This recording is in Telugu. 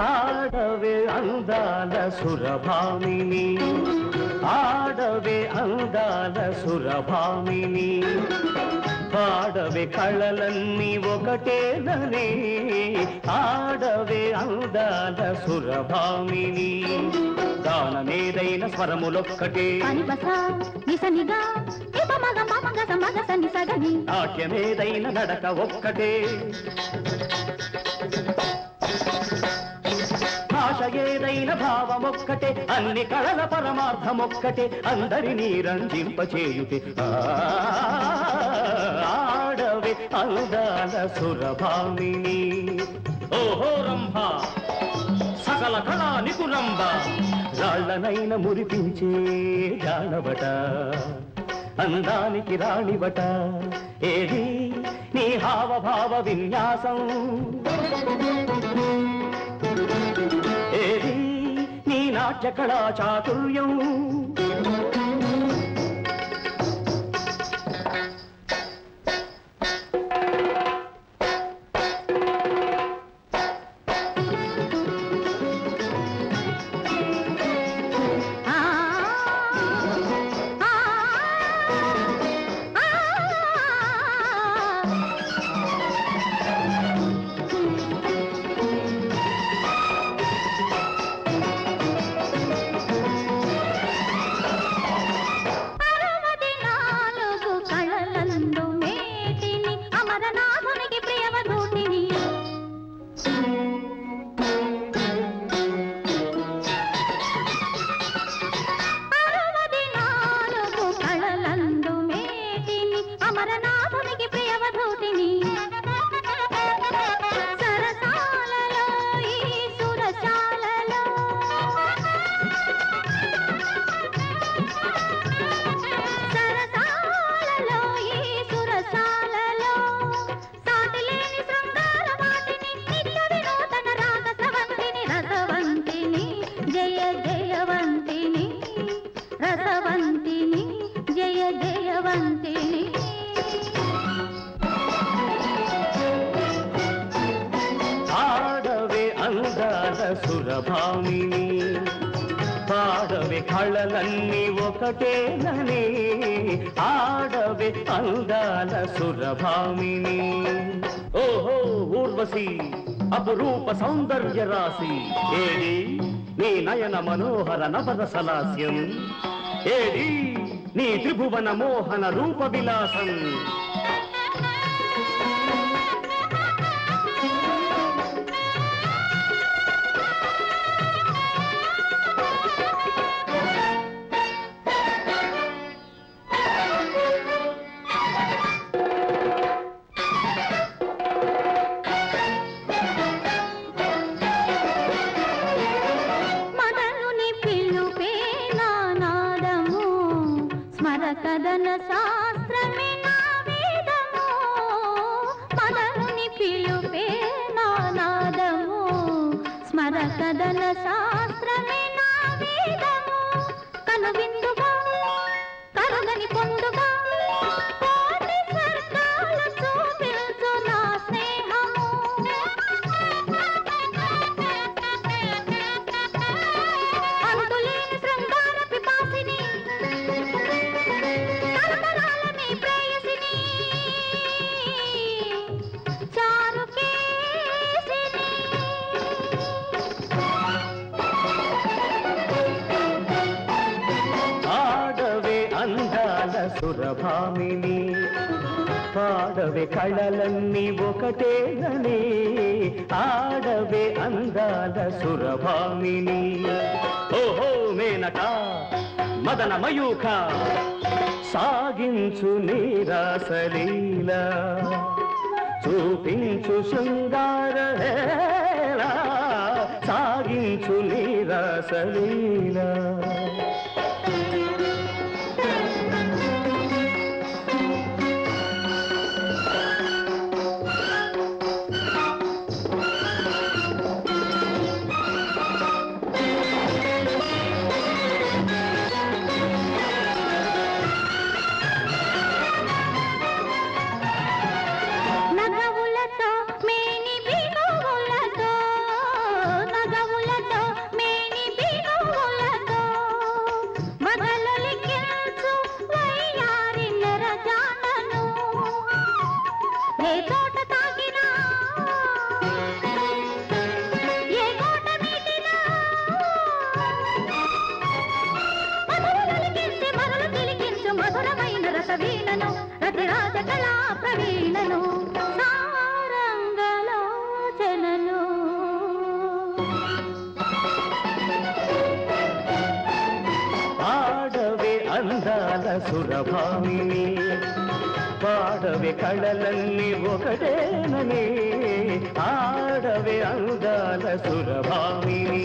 ఆడవే అందాల సురభామిని ఆడవే అందాల సురభామిని. పాడవే కళలన్నీ ఒకటేనని ఆడవే అందాల సురభామిని. గానమేదైన స్వరములొక్కటే. నాట్యమేదైన నడక ఒక్కటే. ఏదైన భావమొక్కటే అన్ని కళల పరమార్థమొక్కటే అందరినీ రంజింపచేయుతే ఆ, ఆడవే అందాల సురభామిని. ఓహో రంభ సకల కళా నిపుణంబ. రాళ్ళనైన మురిపించే జానబట అందానికి రాణివట. ఏది నీ హావభావ విన్యాసం? దేవి నీ నాట్య కళా చాతుర్యం. భామిని పాడవే కళలన్నీ ఒకటేనని. ఆడవే అందాల సురభామిని. ఓహో ఊర్వశి అపురూప సౌందర్య రాశి. ఏడి నీ నయన మనోహర నవరసలాస్యం ఏడి నీ త్రిభువన మోహన రూప విలాసం. మదన శాస్త్రమే నా వేదము. మదనుని పిలుపే నానాదము స్మరకదన శాస్త్ర సురభామిని పాడవే కళలన్నీ ఒకటేనని ఆడవే అందాల సురభామిని. ఓహో మేనక మదన మయూఖ సాగించు నీరాసలీల చూపించు శృంగార సాగించు నీరాసలీల కళా ప్రవీణను సారంగలోచనలు ఆడవే అందాల సురభామిని పాడవే కళలన్నీ ఒకటేనని ఆడవే అందాల సురభామిని.